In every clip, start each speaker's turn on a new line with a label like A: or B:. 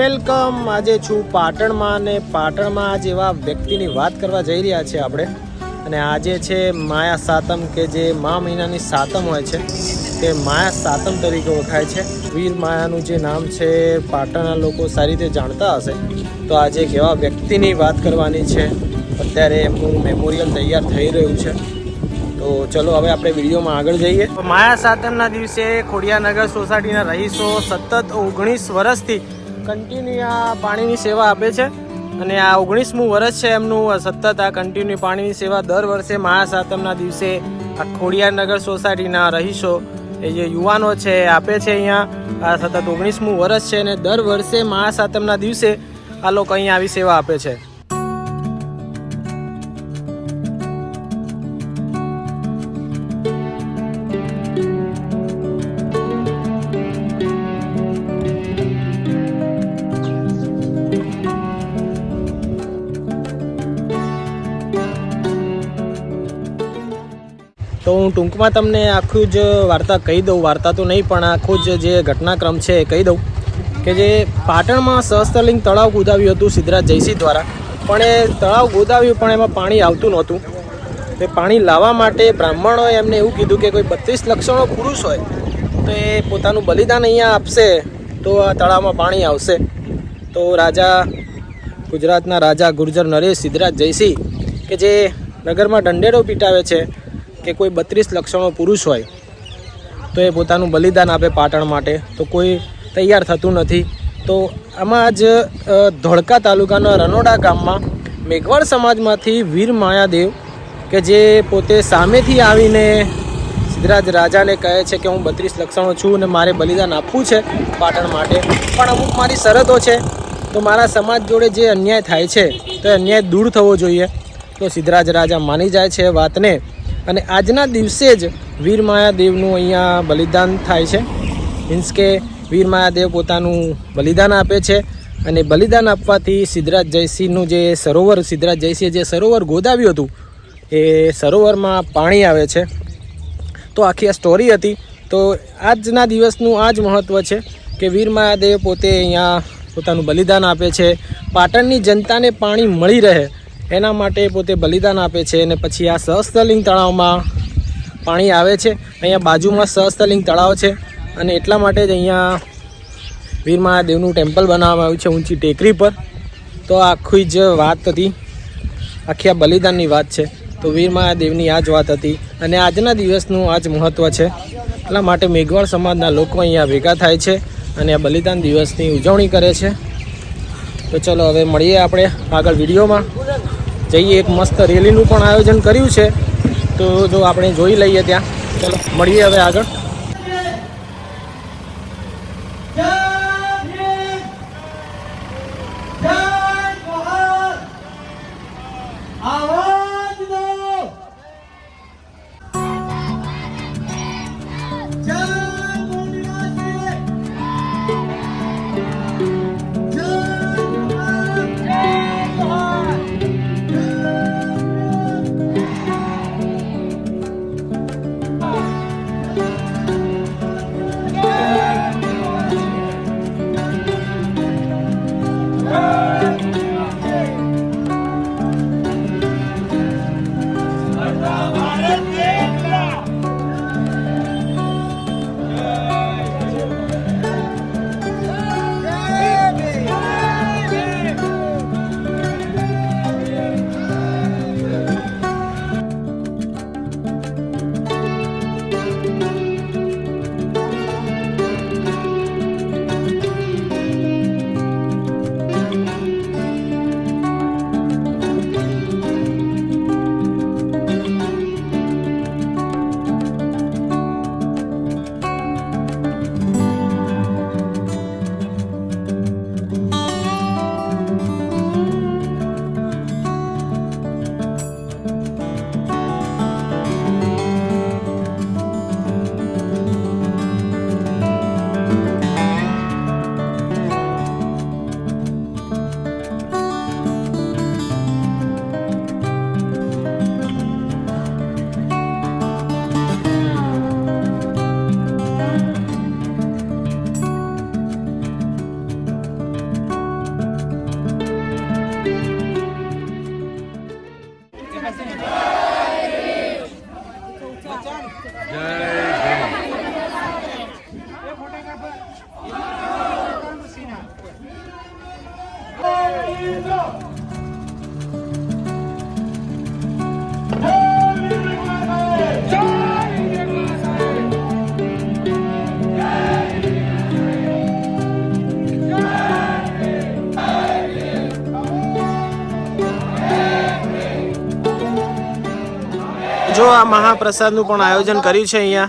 A: Welcome. આજે છું પાટણમાં અને પાટણમાં આજ એવા વ્યક્તિની વાત કરવા જઈ રહ્યા છે આપણે. અને આજે છે માયા સાતમ કે જે મા મહિનાની સાતમ હોય છે, તે માયા સાતમ તરીકે ઓળખાય છે. વીર માયાનું જે નામ છે, પાટણના લોકો સારી રીતે જાણતા હશે. તો આજે એક એવા વ્યક્તિની વાત કરવાની છે, અત્યારે એમનું મેમોરિયલ તૈયાર થઈ રહ્યું છે. તો ચલો હવે આપણે વિડીયોમાં આગળ જઈએ. માયા સાતમના દિવસે ખોડિયાનગર સોસાયટીના રહીશો સતત ઓગણીસ વર્ષથી કન્ટિન્યુ આ પાણીની સેવા આપે છે. અને આ ઓગણીસમું વર્ષ છે એમનું સતત આ કન્ટિન્યુ પાણીની સેવા દર વર્ષે મહાસાતમના દિવસે આ ખોડિયાનગર સોસાયટીના રહીશો, એ જે યુવાનો છે આપે છે અહીંયા. આ સતત ઓગણીસમું વર્ષ છે અને દર વર્ષે મહાસાતમના દિવસે આ લોકો અહીંયા આવી સેવા આપે છે. તો હું ટૂંકમાં તમને આખું જ વાર્તા કહી દઉં. વાર્તા તો નહીં, પણ આખું જ જે ઘટનાક્રમ છે એ કહી દઉં કે જે પાટણમાં સહસ્ત્રલિંગ તળાવ ગોદાવ્યું હતું સિદ્ધરાજ જયસિંહ દ્વારા. પણ એ તળાવ ગોદાવ્યું, પણ એમાં પાણી આવતું નહોતું. તે પાણી લાવવા માટે બ્રાહ્મણોએ એમને એવું કીધું કે કોઈ બત્રીસ લક્ષણો પુરુષ હોય, તો એ પોતાનું બલિદાન અહીંયા આપશે, તો આ તળાવમાં પાણી આવશે. તો રાજા, ગુજરાતના રાજા ગુર્જર નરેશ સિદ્ધરાજ જયસિંહ, કે જે નગરમાં દંડેરો પીટાવે છે કે કોઈ બત્રીસ લક્ષણો પુરુષ હોય, તો એ પોતાનું બલિદાન આપે પાટણ માટે. તો કોઈ તૈયાર થતું નથી. તો આમાં જ ધોળકા તાલુકાના રનોડા ગામમાં મેઘવાળ સમાજમાંથી વીર માયાદેવ, કે જે પોતે સામેથી આવીને સિદ્ધરાજ રાજાને કહે છે કે હું બત્રીસ લક્ષણો છું અને મારે બલિદાન આપવું છે પાટણ માટે. પણ અમુક મારી શરતો છે. તો મારા સમાજ જોડે જે અન્યાય થાય છે, તો અન્યાય દૂર થવો જોઈએ. તો સિદ્ધરાજ રાજા માની જાય છે વાતને. અને આજના દિવસે જ વીર માયાદેવનું અહીંયા બલિદાન થાય છે. મીન્સ કે વીર માયાદેવ પોતાનું બલિદાન આપે છે અને બલિદાન આપવાથી સિદ્ધરાજ જયસિંહનું જે સરોવર, સિદ્ધરાજ જયસિંહે જે સરોવર ગોદાવ્યું હતું, એ સરોવરમાં પાણી આવે છે. તો આખી આ સ્ટોરી હતી. તો આજના દિવસનું આ જ મહત્ત્વ છે કે વીર મહાદેવ પોતે અહીંયા પોતાનું બલિદાન આપે છે. પાટણની જનતાને પાણી મળી રહે. એના માટે પોતે બલિદાન આપે છે અને પછી આ સહસ્ત્રલિંગ તળાવમાં પાણી આવે છે. અહીંયા બાજુમાં સહસ્ત્રલિંગ તળાવ છે અને એટલા માટે જ અહીંયા વીર મહાદેવનું ટેમ્પલ બનાવવામાં આવ્યું છે ઊંચી ટેકરી પર. તો આખી જ વાત હતી, આખી આ બલિદાનની વાત છે. તો વીર મહાદેવની આ જ વાત હતી અને આજના દિવસનું આ જ મહત્ત્વ છે. એટલા માટે મેઘવાળ સમાજના લોકો અહીંયા ભેગા થાય છે અને આ બલિદાન દિવસની ઉજવણી કરે છે. તો ચલો હવે મળીએ આપણે આગળ વિડીયોમાં. જઈએ એક મસ્ત રેલીનું પણ આયોજન કર્યું છે. તો જો આપણે જોઈ લઈએ ત્યાં. ચલો, મળીએ હવે આગળ. આ મહાપ્રસાદનું પણ આયોજન કર્યું છે અહીંયા.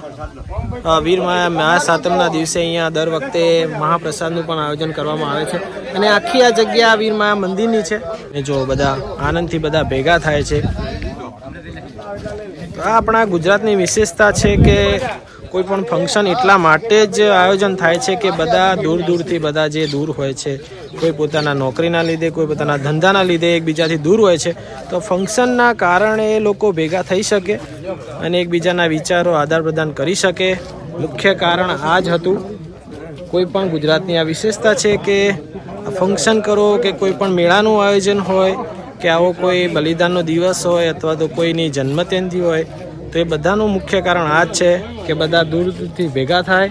A: મહા સાતમના દિવસે અહીંયા દર વખતે મહાપ્રસાદનું પણ આયોજન કરવામાં આવે છે. અને આખી આ જગ્યા વીર મહા મંદિરની છે. અને જો બધા આનંદથી બધા ભેગા થાય છે. આ આપણા ગુજરાતની વિશેષતા છે કે કોઈ પણ ફંક્શન એટલા માટે જ આયોજન થાય છે કે બધા દૂર દૂરથી બધા જે દૂર હોય છે, કોઈ પોતાના નોકરીના લીધે, કોઈ પોતાના ધંધાના લીધે એકબીજાથી દૂર હોય છે, તો ફંક્શનના કારણે એ લોકો ભેગા થઈ શકે અને એકબીજાના વિચારો આદાન પ્રદાન કરી શકે. મુખ્ય કારણ આ જ હતું. કોઈ પણ ગુજરાતની આ વિશેષતા છે કે ફંક્શન કરો કે કોઈ પણ મેળાનું આયોજન હોય, કે આવો કોઈ બલિદાનનો દિવસ હોય અથવા તો કોઈની જન્મજયંતિ હોય તો એ બધાનું મુખ્ય કારણ આ જ છે કે બધા દૂર દૂરથી ભેગા થાય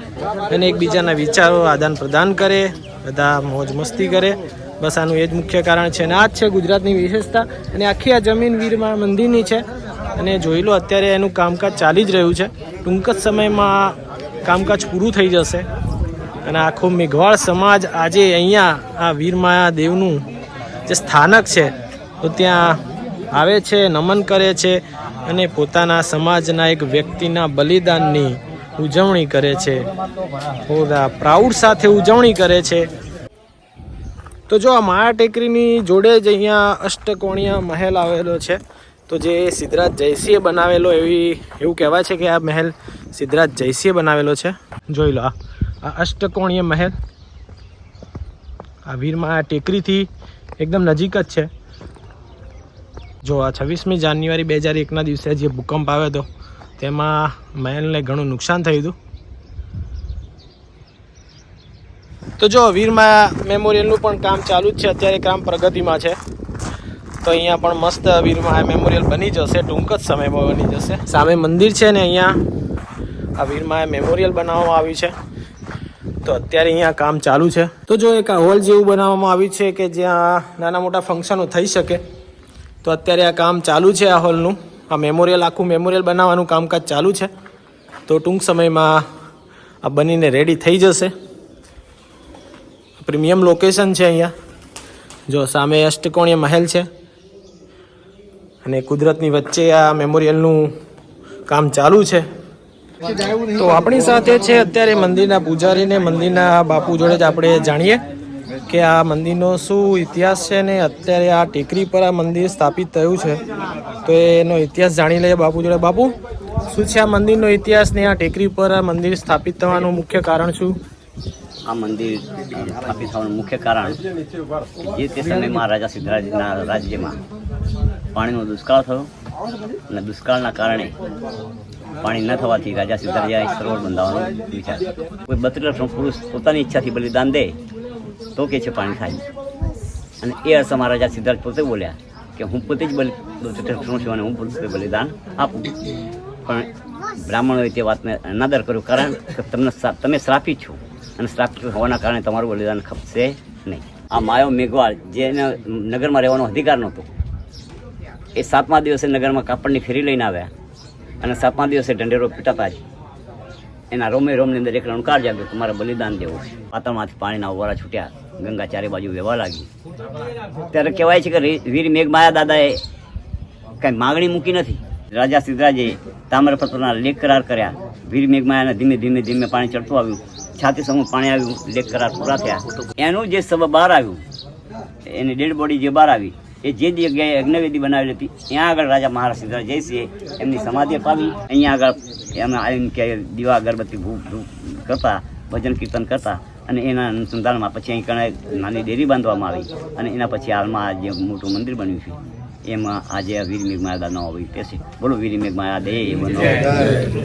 A: અને એકબીજાના વિચારો આદાન પ્રદાન કરે, બધા મોજ મસ્તી કરે. બસ આનું એ જ મુખ્ય કારણ છે અને આ જ છે ગુજરાતની વિશેષતા. અને આખી આ જમીન વીરમાં મંદિરની છે અને જોઈ લો અત્યારે એનું કામકાજ ચાલી જ રહ્યું છે. ટૂંક જ સમયમાં કામકાજ પૂરું થઈ જશે. અને આખો મેઘવાળ સમાજ આજે અહીંયા આ વીરમાયા દેવનું જે સ્થાનક છે, તો ત્યાં આવે છે, નમન કરે છે. અને પોતાના સમાજના એક વ્યક્તિના બલિદાનની ઉજવણી કરે છે. પ્રાઉડ સાથે ઉજવણી કરે છે. તો જો આ માયા ટેકરીની જોડે જ અહીંયા અષ્ટકોણીય મહેલ આવેલો છે, તો જે સિદ્ધરાજ જયસિંહે બનાવેલો એવી, એવું કહેવાય છે કે આ મહેલ સિદ્ધરાજ જયસિંહે બનાવેલો છે. જોઈ લો આ અષ્ટકોણીય મહેલ. આ વીરમાં આ ટેકરીથી એકદમ નજીક જ છે. જો આ છવ્વીસમી જાન્યુઆરી બે હજાર એકના દિવસે જે ભૂકંપ આવ્યો હતો, તેમાં મહેલને ઘણું નુકસાન થયું હતું. તો જો, વીરમાં મેમોરિયલનું પણ કામ ચાલુ જ છે. અત્યારે કામ પ્રગતિમાં છે. તો અહીંયા પણ મસ્ત વીરમાં મેમોરિયલ બની જશે. ટૂંક જ સમયમાં બની જશે. સામે મંદિર છે ને અહીંયા. આ વીરમાં મેમોરિયલ બનાવવામાં આવ્યું છે. તો અત્યારે અહીંયા કામ ચાલુ છે. તો જો એક હોલ જેવું બનાવવામાં આવ્યું છે કે જ્યાં નાના મોટા ફંક્શનો થઈ શકે. તો અત્યારે આ કામ ચાલુ છે આ હોલનું. આ મેમોરિયલ આખું મેમોરિયલ બનાવવાનું કામકાજ ચાલુ છે. તો ટૂંક સમયમાં આ બનીને રેડી થઈ જશે. પ્રીમિયમ લોકેશન છે અહીંયા. જો સામે અષ્ટકોણીય મહેલ છે. અને કુદરતની વચ્ચે આ મેમોરિયલનું કામ ચાલુ છે. તો આપણી સાથે છે અત્યારે મંદિરના પૂજારીને મંદિરના બાપુ જોડે જ આપણે જાણીએ. કે આ મંદિરનો શું ઇતિહાસ છે ને અત્યારે આ ટેકરી પર આ મંદિર સ્થાપિત થયું છે? તો એનો ઇતિહાસ જાણી લઈએ બાપુ જોડે. બાપુ, શું છે આ મંદિરનો ઇતિહાસ ને આ ટેકરી પર આ મંદિર સ્થાપિત થવાનું મુખ્ય કારણ શું?
B: આ મંદિર સ્થાપિત થવાનું મુખ્ય કારણ જે તે સમયમાં રાજા સિદ્ધરાજના રાજ્યમાં પાણીનો દુષ્કાળ થયો અને દુષ્કાળના કારણે પાણી ન થવાથી રાજા સિદ્ધરાજાએ સરોવર બંધાવવાનો વિચાર કોઈ બત્રીસ પુરુષ પોતાની ઈચ્છાથી બલિદાન દે તો કે છે પાણી થાય અને એ અરસામાં રાજા સિદ્ધાર્થ પોતે બોલ્યા કે હું પોતે જ બલિ છું અને હું પોતે બલિદાન આપું. પણ બ્રાહ્મણોએ તે વાતને અનાદર કર્યો કારણ કે તમને તમે શ્રાપિત છો અને શ્રાપિત હોવાના કારણે તમારું બલિદાન ખપશે નહીં. આ માયો મેઘવાળ જેને નગરમાં રહેવાનો અધિકાર નહોતો, એ સાતમા દિવસે નગરમાં કાપડની ફેરી લઈને આવ્યા અને સાતમા દિવસે ઢંઢેરો પીટાતા જ એના રોમે રોમની અંદર એક રણકાર જાગ્યો કે મારે બલિદાન દેવું છે. પાતળમાંથી પાણીના ઓવારા છૂટ્યા, ગંગા ચારે બાજુ વહેવા લાગી. ત્યારે કહેવાય છે કે વીર વીર મેઘમાયા દાદાએ કાંઈ માગણી મૂકી નથી. રાજા સિદ્ધરાજે તામ્રપત્રના લેખ કરાર કર્યા. વીર મેઘમાયાને ધીમે ધીમે ધીમે પાણી ચડતું આવ્યું. છાતી સમૂહ પાણી આવ્યું, લેખ કરાર પૂરા થયા. એનું જે સબ બહાર આવ્યું, એની ડેડ બોડી જે બહાર આવી એ જે જગ્યાએ અગ્નવેદી બનાવેલી હતી, ત્યાં આગળ રાજા મહારાજ જયસિંહે એમની સમાધિ અપાવી. અહીંયા આગળ એમ આવીને કે દીવા અગરબત્તી ભૂપ ધૂપ કરતા, ભજન કીર્તન કરતા અને એના અનુસંધાનમાં પછી અહીં કણે નાની ડેરી બાંધવામાં આવી અને એના પછી હાલમાં જે મોટું મંદિર બન્યું છે, એમાં આજે વીર મેઘમાયા દાદાનો આવી છે. બોલો વીર મેઘમાયા દે